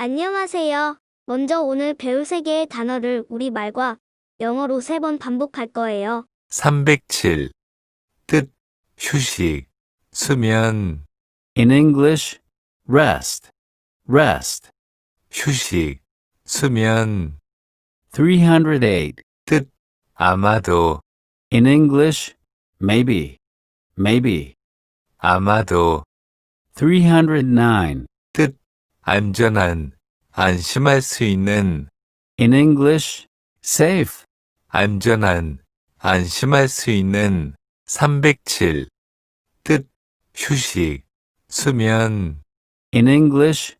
안녕하세요. 먼저 오늘 배울 세 개의 단어를 우리말과 영어로 세 번 반복할 거예요. 307. 뜻, 휴식, 수면, In English, rest, rest. 휴식, 수면, 308. 뜻, 아마도, In English, maybe, maybe. 아마도, 309. 뜻, 안전한, 안심할 수 있는, In English, safe, 안전한, 안심할 수 있는, 307. 뜻, 휴식, 수면, in English,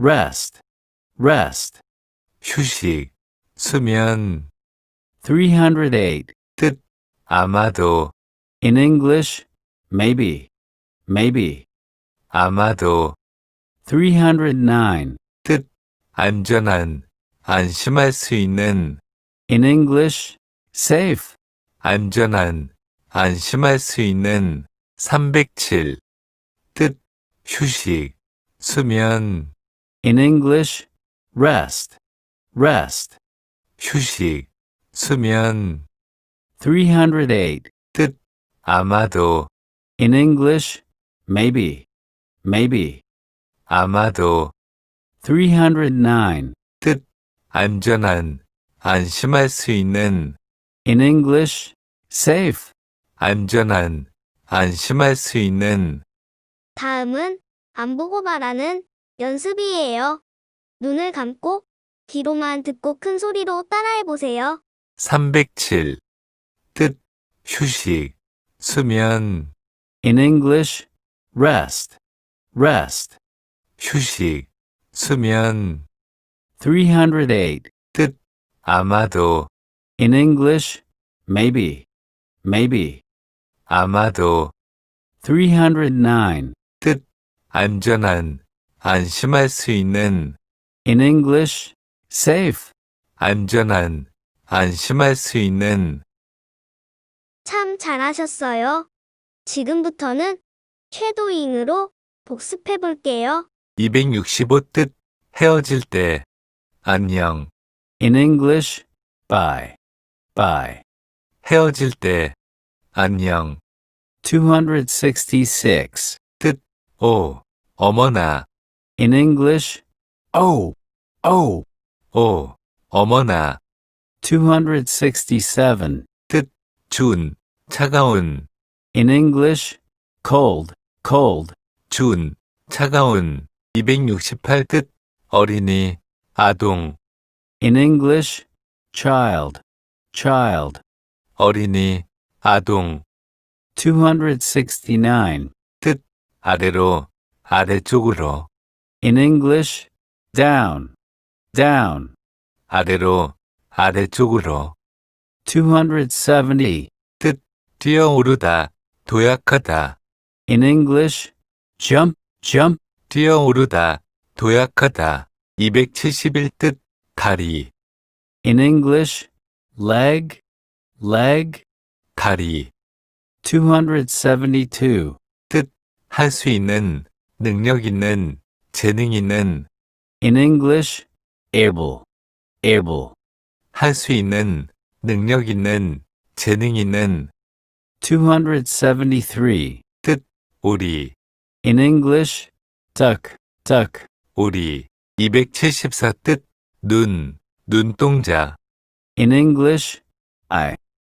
rest, rest. 휴식, 수면, 308. 뜻, 아마도, In English, maybe, maybe. 아마도, 309. 뜻, 안전한, 안심할 수 있는, In English, safe, 안전한, 안심할 수 있는, 307. 뜻, 휴식, 수면, in English, rest, rest. 휴식, 수면, 308. 뜻, 아마도, In English, maybe, maybe. 아마도, 309. 뜻, 안전한, 안심할 수 있는, In English, safe, 안전한, 안심할 수 있는, 다음은 안 보고 말하는 연습이에요. 눈을 감고 귀로만 듣고 큰 소리로 따라해 보세요. 307. 뜻, 휴식, 수면, in English, rest, rest. 휴식, 수면, 308. 뜻, 아마도, In English, maybe, maybe. 아마도, 309. 뜻, 안전한, 안심할 수 있는, In English, safe, 안전한, 안심할 수 있는, 참 잘하셨어요. 지금부터는 쉐도잉으로 복습해 볼게요. 265 뜻, 헤어질 때, 안녕, in English, bye, bye. 헤어질 때, 안녕, 266. 오, 어머나, In English, oh, oh. 오, 어머나, 267. 준, 차가운, In English, cold, cold. 준, 차가운, 268 뜻, 어린이, 아동, In English, child, child. 어린이, 아동, 269. 아래로, 아래쪽으로, In English, down, down. 아래로, 아래쪽으로, 270. 뛰어오르다, 도약하다, In English, jump, jump. 뛰어오르다, 도약하다, 271 뜻, 다리, In English, leg, leg. 다리, 272. 할수 있는, 능력 있는, 재능 있는, In English, able, able. 할 수 있는, 능력 있는, 재능 있는, 273. 우리, In English, duck, duck. 우리, 274 뜻, 눈, 눈동자, In English, I,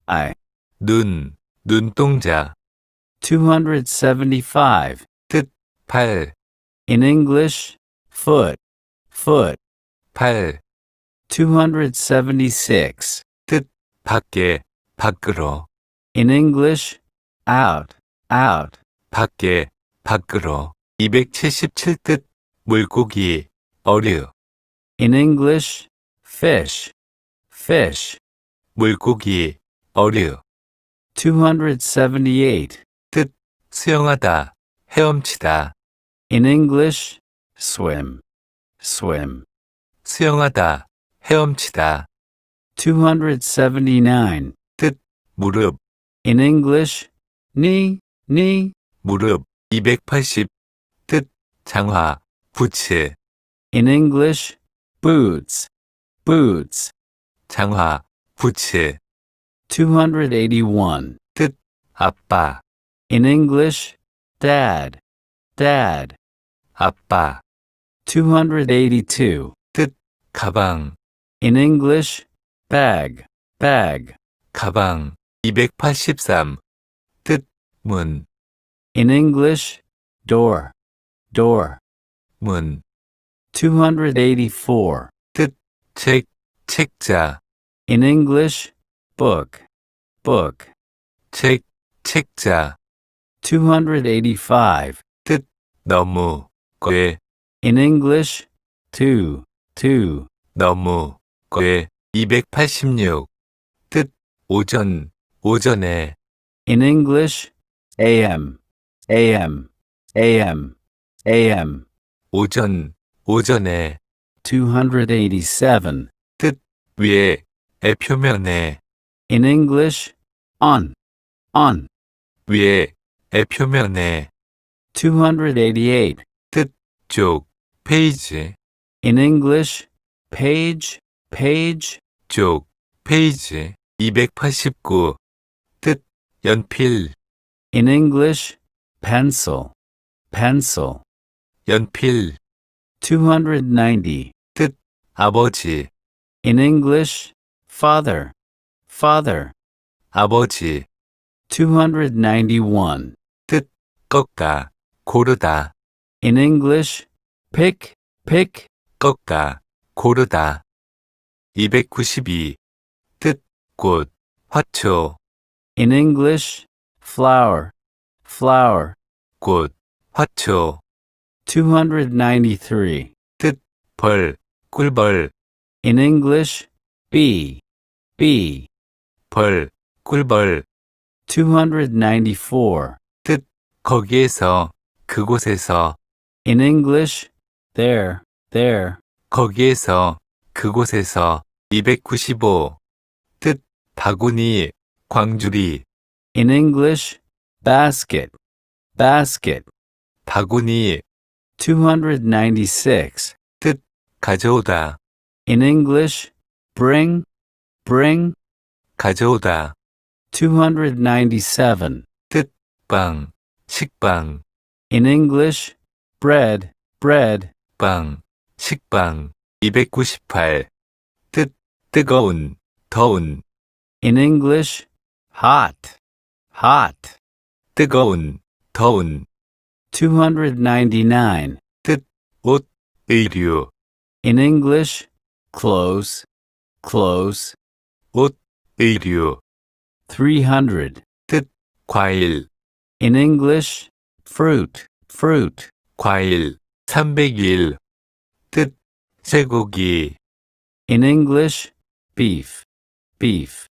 I. 눈, 눈동자, 275. 팔, In English, foot, foot. 팔, 276. 밖에, 밖으로, In English, out, out. 밖에, 밖으로, 277 뜻, 물고기, 어류, In English, fish, fish. 물고기, 어류, 278. 수영하다, 헤엄치다, In English, swim, swim. 수영하다, 헤엄치다, 279. 무릎, In English, knee, knee. 무릎, 280, 뜻, 장화, 부츠, In English, boots, boots. 장화, 부츠, 281. 아빠, In English, dad, dad. 아빠, 282. 가방, In English, bag, bag. 가방. 283. 뜻, 문, In English, door, door. 문. 284. 책, 책자, In English, book, book. 책, 책자. 285. 너무, 꽤, In English, two, two. 너무, 꽤. 286. 뜻, 오전, 오전에, In English, AM, AM, AM, AM. 오전, 오전에, 287. 위에, 의 표면에, In English, on, on. 위에, 의 표면에, 288. 쪽, 페이지, In English, page, page. 쪽, 페이지. 289. 뜻, 연필, In English, pencil, pencil. 연필, 290. 아버지, In English, father, father. 아버지, 291. 꺾다, 고르다, In English, pick, pick. 꺾다, 고르다. 292. 뜻, 꽃, 화초, In English, flower, flower. 꽃, 화초, 293. 벌, 꿀벌, In English, bee, bee. 벌, 꿀벌. 294. 거기에서, 그곳에서, In English, there, there. 거기에서, 그곳에서. 295. 뜻, 바구니, 광주리, In English, basket, basket. 바구니, 296. 가져오다, In English, bring, bring. 가져오다. 297. 빵, 식빵, In English, bread, bread. 빵, 식빵. 298. 뜻, 뜨거운, 더운, In English, hot, hot. 뜨거운, 더운. 299. 옷, 의류, In English, clothes, clothes. 옷, 의류. 300. 과일, In English, fruit, fruit. 과일. 301. 뜻, 쇠고기, In English, beef, beef.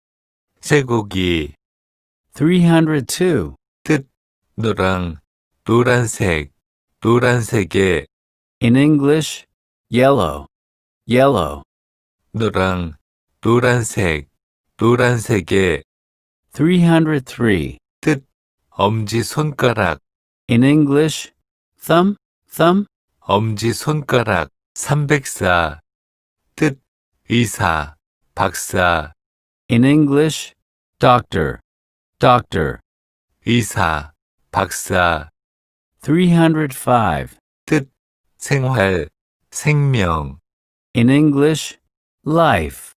쇠고기. 302. 노랑, 노란색, 노란색의, In English, yellow, yellow. 노랑, 노란색, 노란색의, 303. 엄지 손가락, In English, thumb, thumb. 엄지 손가락. 304. 뜻, 의사, 박사, In English, doctor, doctor. 의사, 박사. 305. 생활, 생명, In English, life,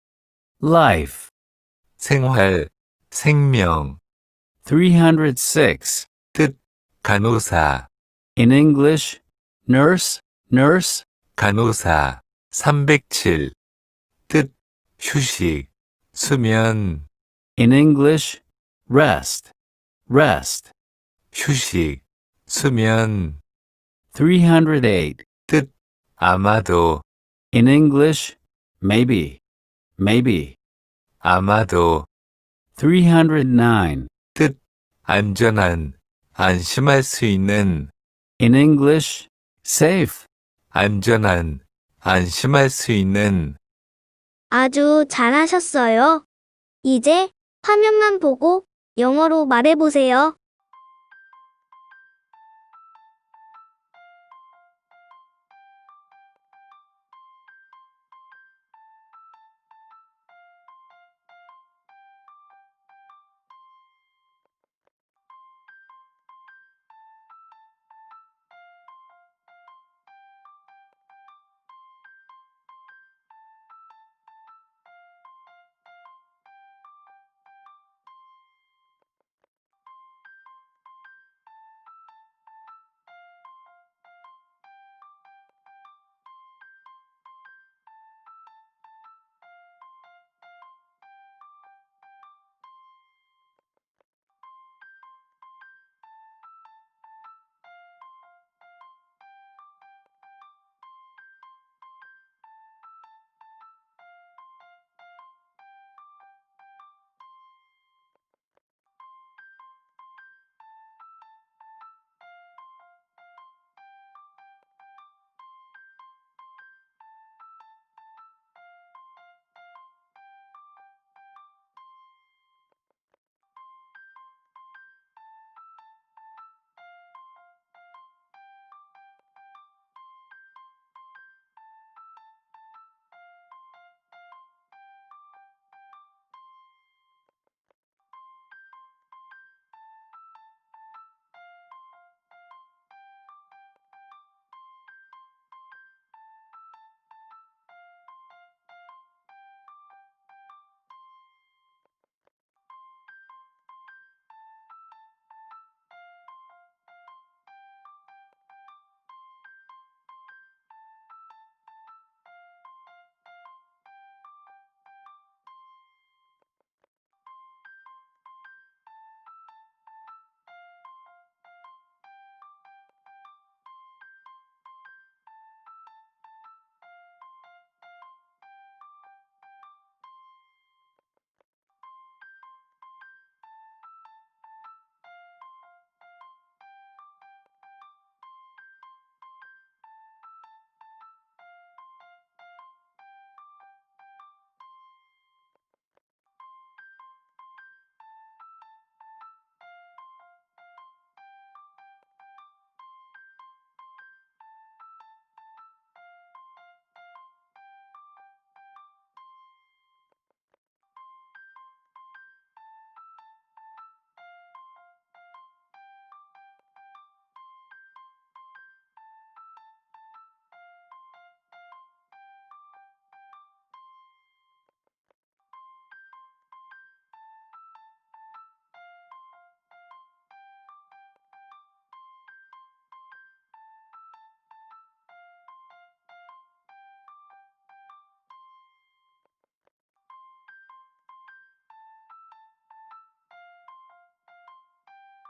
life. 생활, 생명. 306. 간호사, In English, nurse, nurse. 간호사. 307. 뜻, 휴식, 수면, In English, rest, rest. 휴식, 수면. 308. 아마도, In English, maybe, maybe. 아마도. 309. 안전한, 안심할 수 있는, In English, safe. 안전한, 안심할 수 있는, 아주 잘하셨어요. 이제 화면만 보고 영어로 말해보세요.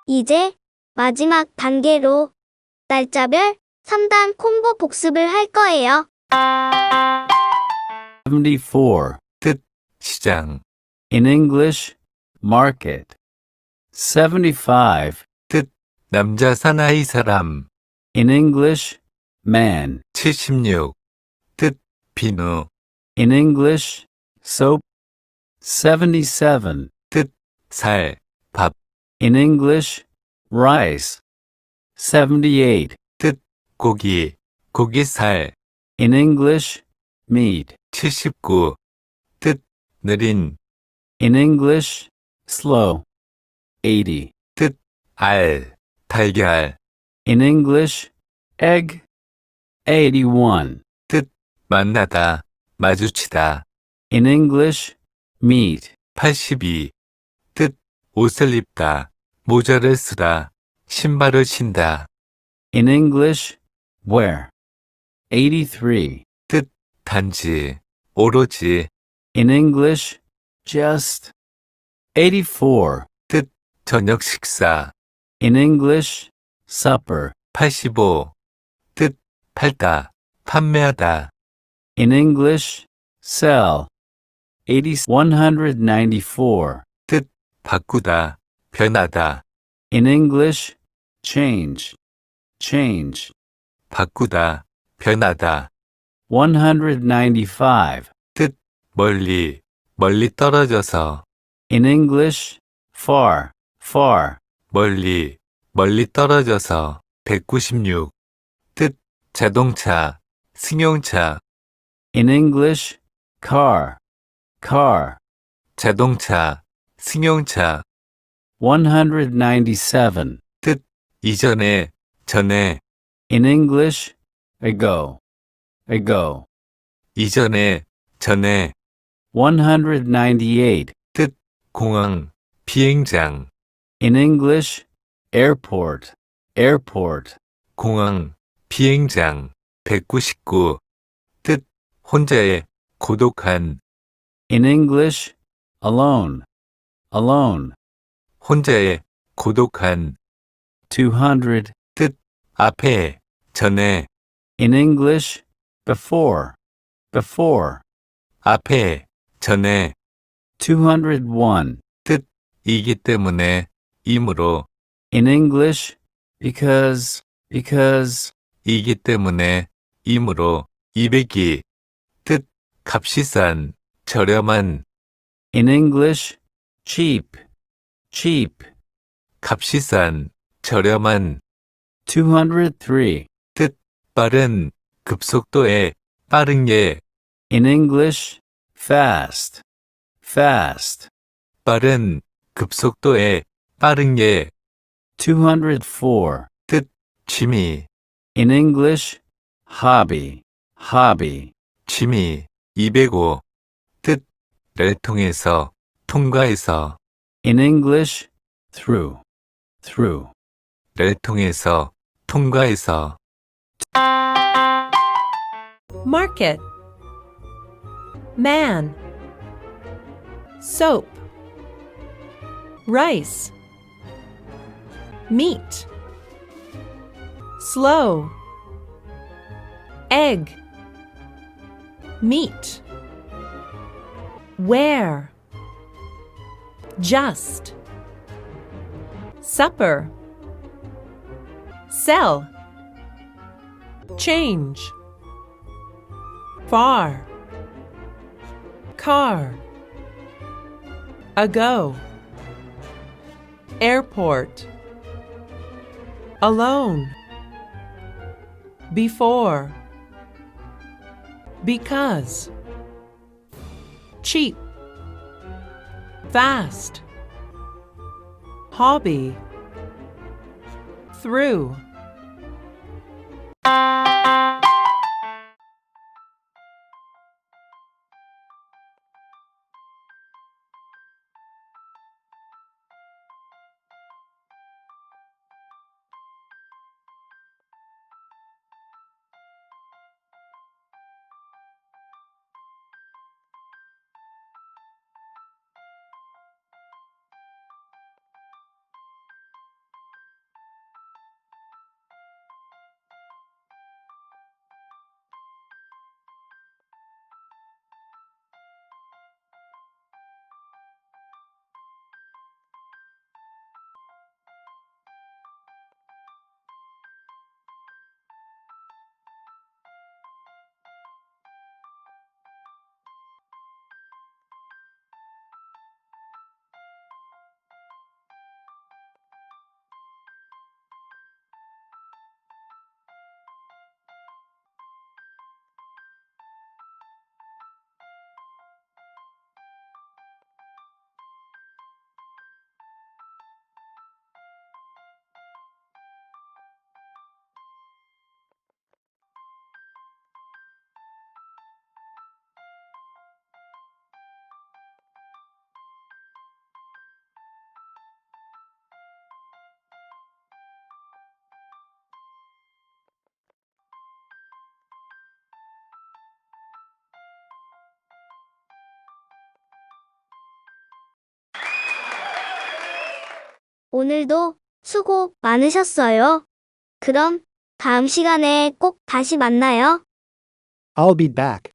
이제 마지막 단계로 날짜별 3단 콤보 복습을 할 거예요. 74. 시장, In English, market. 75. 남자 사나이 사람, In English, man. 76. 뜻, 비누, In English, soap. 77. 살, 밥, In English, rice. 78. 고기, 고기살, In English, meat. 79. 뜻, 느린, In English, slow. 80. 알, 달걀, In English, egg. 81. 만나다, 마주치다, In English, meet. 82. 뜻, 옷을 입다, 모자를 쓰다, 신발을 신다, In English, where. 83. 단지, 오로지, In English, just. 84. 저녁 식사, In English, supper. 85. 뜻, 팔다, 판매하다, In English, sell. 80, 194. 바꾸다, 변하다, In English, change. Change. 바꾸다, 변하다, 195. 멀리, 멀리 떨어져서, In English, far. Far. 멀리, 멀리 떨어져서, 196. 뜻, 자동차, 승용차, In English, car. Car. 자동차, 승용차, 197. 이전에, 전에, In English, ago. Ago. 이전에, 전에, 198. 공항, 비행장, In English, airport. Airport. 공항, 비행장, 199. 뜻, 혼자의, 고독한, In English, alone. Alone. 혼자의, 고독한, 200. 앞에, 전에, In English, before. Before. 앞에, 전에, 201. 이기 때문에, 이므로, In English, because, because. 이기 때문에, 이므로, 200이, 뜻, 값이 싼, 저렴한, In English, cheap. Cheap. 값이 싼, 저렴한, 203. 빠른, 급속도의, 빠른 게, In English, fast. Fast. 빠른, 급속도의, 빠른 게, 204. 취미, In English, hobby. Hobby. 취미, 205. 뜻, 를 통해서, 통과해서, In English, through. Through. 를 통해서, 통과해서, market man soap rice meat slow egg meat where Just. Supper. Sell. Change. Far. Car. Ago. Airport. Alone. Before. Because. Cheap fast. Hobby. Through 오늘도 수고 많으셨어요. 그럼 다음 시간에 꼭 다시 만나요. I'll be back.